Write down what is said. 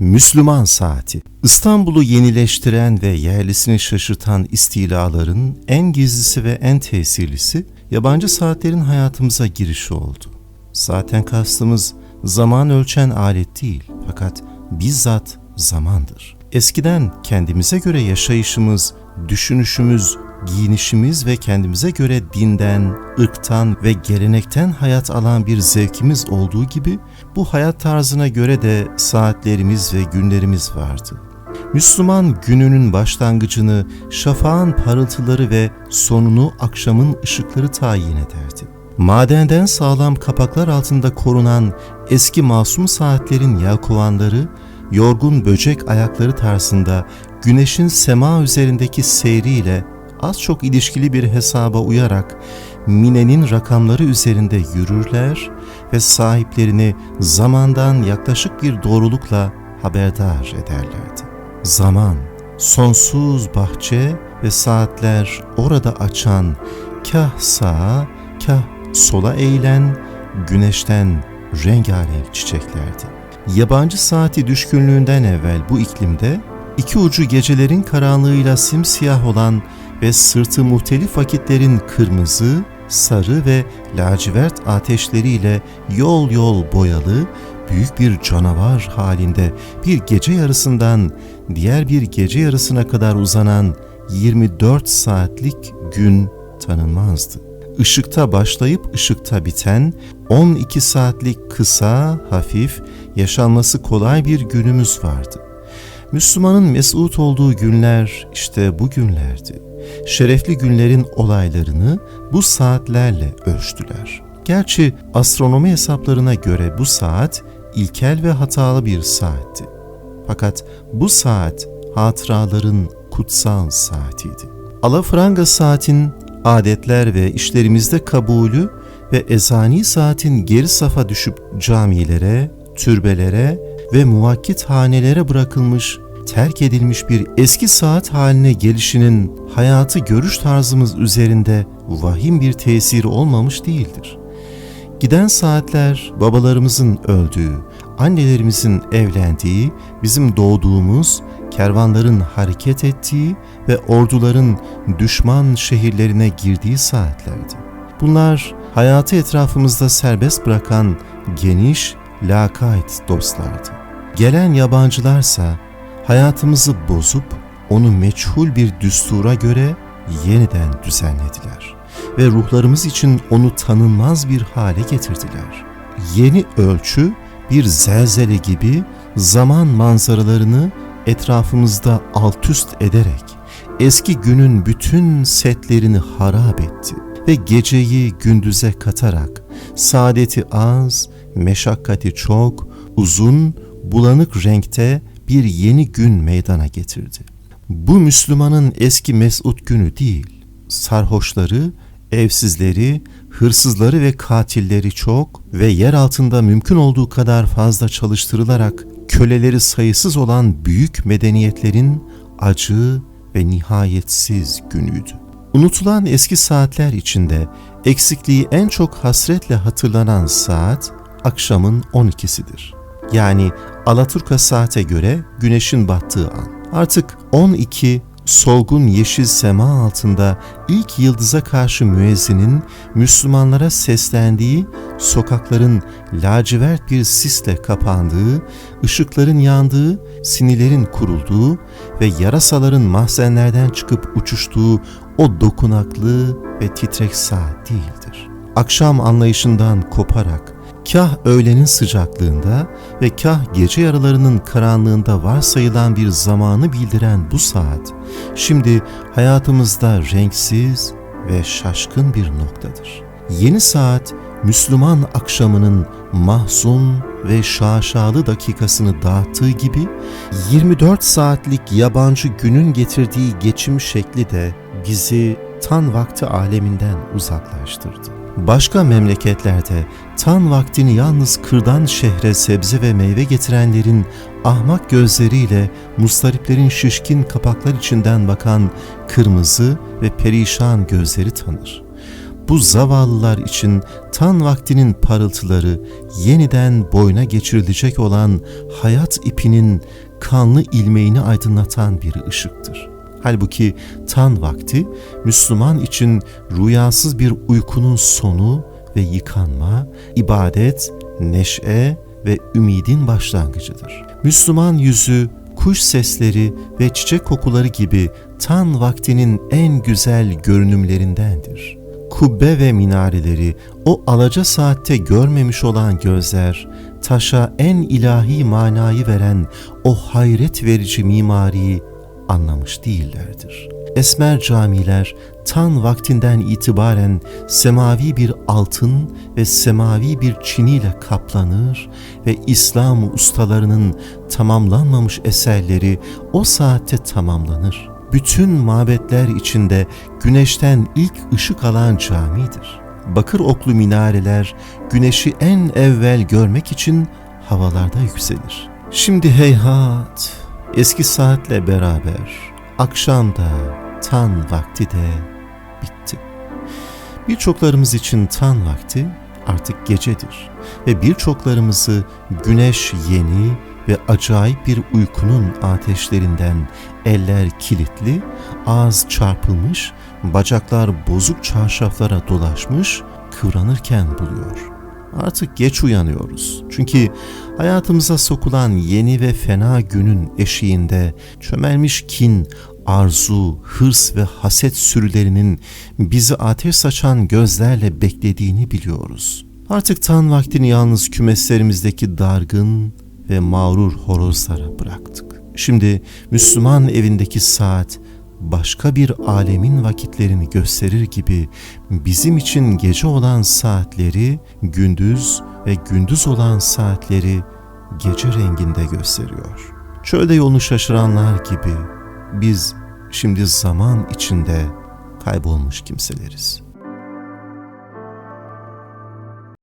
Müslüman saati. İstanbul'u yenileştiren ve yerlisini şaşırtan istilaların en gizlisi ve en tesirlisi yabancı saatlerin hayatımıza girişi oldu. Zaten kastımız zaman ölçen alet değil fakat bizzat zamandır. Eskiden kendimize göre yaşayışımız, düşünüşümüz, giyinişimiz ve kendimize göre dinden, ırktan ve gelenekten hayat alan bir zevkimiz olduğu gibi bu hayat tarzına göre de saatlerimiz ve günlerimiz vardı. Müslüman gününün başlangıcını şafağın parıltıları ve sonunu akşamın ışıkları tayin ederdi. Madenden sağlam kapaklar altında korunan eski masum saatlerin yelkovanları, yorgun böcek ayakları tarzında güneşin sema üzerindeki seyriyle az çok ilişkili bir hesaba uyarak Mine'nin rakamları üzerinde yürürler ve sahiplerini zamandan yaklaşık bir doğrulukla haberdar ederlerdi. Zaman, sonsuz bahçe ve saatler orada açan kah sağa kah sola eğilen güneşten rengarenk çiçeklerdi. Yabancı saati düşkünlüğünden evvel bu iklimde iki ucu gecelerin karanlığıyla simsiyah olan ve sırtı muhtelif vakitlerin kırmızı, sarı ve lacivert ateşleriyle yol yol boyalı büyük bir canavar halinde bir gece yarısından diğer bir gece yarısına kadar uzanan 24 saatlik gün tanınmazdı. Işıkta başlayıp ışıkta biten 12 saatlik kısa, hafif, yaşanması kolay bir günümüz vardı. Müslümanın mesut olduğu günler işte bu günlerdi şerefli günlerin olaylarını bu saatlerle ölçtüler. Gerçi astronomi hesaplarına göre bu saat ilkel ve hatalı bir saatti. Fakat bu saat hatıraların kutsal saatiydi. Alafranga saatin adetler ve işlerimizde kabulü ve ezani saatin geri safa düşüp camilere, türbelere ve muvakkit hanelere bırakılmış terk edilmiş bir eski saat haline gelişinin hayatı görüş tarzımız üzerinde vahim bir tesiri olmamış değildir. Giden saatler babalarımızın öldüğü, annelerimizin evlendiği, bizim doğduğumuz, kervanların hareket ettiği ve orduların düşman şehirlerine girdiği saatlerdi. Bunlar hayatı etrafımızda serbest bırakan geniş, lakayt dostlardı. Gelen yabancılarsa hayatımızı bozup onu meçhul bir düstura göre yeniden düzenlediler ve ruhlarımız için onu tanınmaz bir hale getirdiler. Yeni ölçü bir zelzele gibi zaman manzaralarını etrafımızda alt üst ederek eski günün bütün setlerini harap etti ve geceyi gündüze katarak saadeti az, meşakkati çok, uzun, bulanık renkte bir yeni gün meydana getirdi. Bu Müslümanın eski mesut günü değil, sarhoşları, evsizleri, hırsızları ve katilleri çok ve yer altında mümkün olduğu kadar fazla çalıştırılarak köleleri sayısız olan büyük medeniyetlerin acı ve nihayetsiz günüydü. Unutulan eski saatler içinde eksikliği en çok hasretle hatırlanan saat akşamın 12'sidir yani Alaturka saate göre güneşin battığı an. Artık 12 solgun yeşil sema altında ilk yıldıza karşı müezzinin Müslümanlara seslendiği, sokakların lacivert bir sisle kapandığı, ışıkların yandığı, sinilerin kurulduğu ve yarasaların mahzenlerden çıkıp uçuştuğu o dokunaklı ve titrek saat değildir. Akşam anlayışından koparak, kah öğlenin sıcaklığında ve kah gece yarılarının karanlığında varsayılan bir zamanı bildiren bu saat, şimdi hayatımızda renksiz ve şaşkın bir noktadır. Yeni saat, Müslüman akşamının mahzun ve şaşalı dakikasını dağıttığı gibi 24 saatlik yabancı günün getirdiği geçim şekli de bizi tan vakti aleminden uzaklaştırdı. Başka memleketlerde tan vaktini yalnız kırdan şehre sebze ve meyve getirenlerin ahmak gözleriyle mustariplerin şişkin kapaklar içinden bakan kırmızı ve perişan gözleri tanır. bu zavallılar için tan vaktinin parıltıları yeniden boyuna geçirilecek olan hayat ipinin kanlı ilmeğini aydınlatan bir ışıktır. Halbuki tan vakti Müslüman için rüyasız bir uykunun sonu ve yıkanma, ibadet, neşe ve ümidin başlangıcıdır. Müslüman yüzü kuş sesleri ve çiçek kokuları gibi tan vaktinin en güzel görünümlerindendir. Kubbe ve minareleri o alaca saatte görmemiş olan gözler, taşa en ilahi manayı veren o hayret verici mimariyi anlamış değillerdir. Esmer camiler tan vaktinden itibaren semavi bir altın ve semavi bir çiniyle kaplanır ve İslam ustalarının tamamlanmamış eserleri o saatte tamamlanır. Bütün mabetler içinde güneşten ilk ışık alan camidir. Bakır oklu minareler güneşi en evvel görmek için havalarda yükselir. Şimdi heyhat eski saatle beraber akşamda tan vakti de bitti. Birçoklarımız için tan vakti artık gecedir ve birçoklarımızı güneş yeni ve acayip bir uykunun ateşlerinden eller kilitli, ağız çarpılmış, bacaklar bozuk çarşaflara dolaşmış, kıvranırken buluyor. Artık geç uyanıyoruz. Çünkü hayatımıza sokulan yeni ve fena günün eşiğinde çömelmiş kin, arzu, hırs ve haset sürülerinin bizi ateş saçan gözlerle beklediğini biliyoruz. Artık tan vaktini yalnız kümeslerimizdeki dargın ve mağrur horozlara bıraktık. Şimdi Müslüman evindeki saat başka bir alemin vakitlerini gösterir gibi bizim için gece olan saatleri gündüz ve gündüz olan saatleri gece renginde gösteriyor. Çölde yolunu şaşıranlar gibi biz şimdi zaman içinde kaybolmuş kimseleriz.''